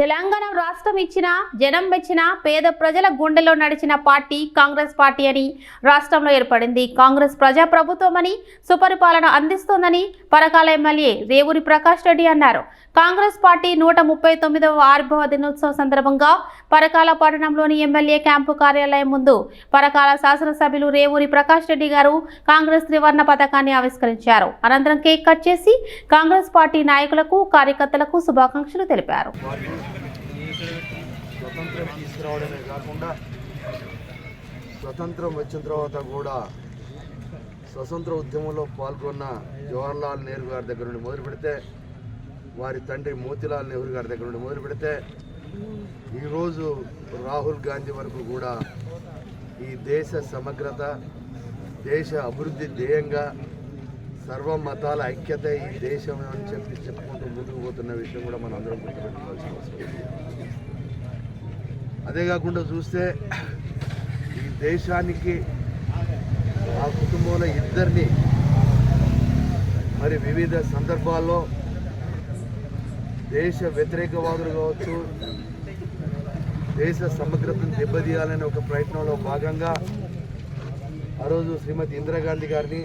తెలంగాణ రాష్ట్రం ఇచ్చిన జనం మెచ్చిన పేద ప్రజల గుండెలో నడిచిన పార్టీ కాంగ్రెస్ పార్టీ అని రాష్ట్రంలో ఏర్పడింది. కాంగ్రెస్ ప్రజా ప్రభుత్వం అని సుపరిపాలన అందిస్తోందని పరకాల ఎమ్మెల్యే రేవూరి ప్రకాష్ రెడ్డి అన్నారు. కాంగ్రెస్ పార్టీ నూట ముప్పై తొమ్మిదవ ఆవిర్భావ దినోత్సవం సందర్భంగా పరకాల పట్టణంలోని ఎమ్మెల్యే క్యాంపు కార్యాలయం ముందు పరకాల శాసనసభ్యులు రేవూరి ప్రకాష్ రెడ్డి గారు కాంగ్రెస్ త్రివర్ణ పథకాన్ని ఆవిష్కరించారు. అనంతరం కేక్ కట్ చేసి కాంగ్రెస్ పార్టీ నాయకులకు కార్యకర్తలకు శుభాకాంక్షలు తెలిపారు. స్వతంత్రం తీసుకురావడమే కాకుండా స్వతంత్రం వచ్చిన తర్వాత కూడా స్వతంత్ర ఉద్యమంలో పాల్గొన్న జవహర్లాల్ నెహ్రూ గారి దగ్గర నుండి మొదలు పెడితే వారి తండ్రి మోతిలాల్ నెహ్రూ గారి దగ్గర నుండి మొదలు పెడితే ఈరోజు రాహుల్ గాంధీ వరకు కూడా ఈ దేశ సమగ్రత దేశ అభివృద్ధి ధ్యేయంగా సర్వ మతాల ఐక్యత ఈ దేశం అని చెప్పి చెప్పుకుంటూ ముందుకు పోతున్న విషయం కూడా మనం అందరం గుర్తుపెట్టుకోవాల్సిన అవసరం అదే కాకుండా చూస్తే ఈ దేశానికి ఆ కుటుంబంలో ఇద్దరిని మరి వివిధ సందర్భాల్లో దేశ వ్యతిరేకవాదులు కావచ్చు దేశ సమగ్రతను దెబ్బతీయాలనే ఒక ప్రయత్నంలో భాగంగా ఆ రోజు శ్రీమతి ఇందిరాగాంధీ గారిని